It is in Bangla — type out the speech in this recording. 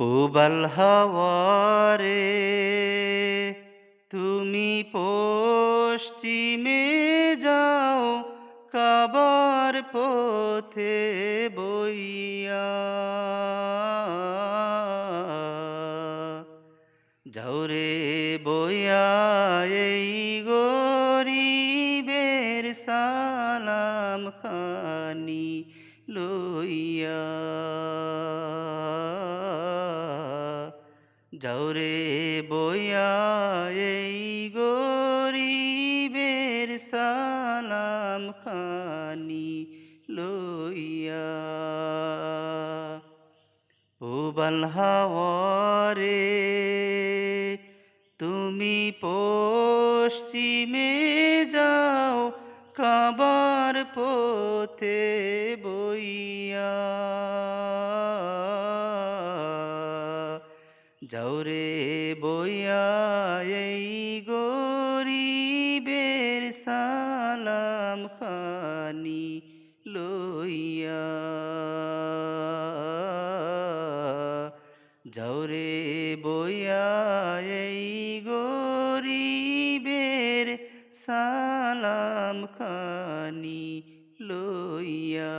পুবাল হাওয়ারে, তুমি পশ্চিমে যাও, কাবার পথে বইয়া। যাওরে বইয়া, এই গরিবের সালাম খানি লইয়া। যাওরে বইয়া এই গরিবের সালাম খানি লইয়া। পুবাল হাওয়ারে তুমি পশ্চিমে যাও কাবার পথে যাওরে বইয়া এই গরিবের সালাম খানি লইয়া। যাওরে বইয়া এই গরিবের সালাম খানি লইয়া।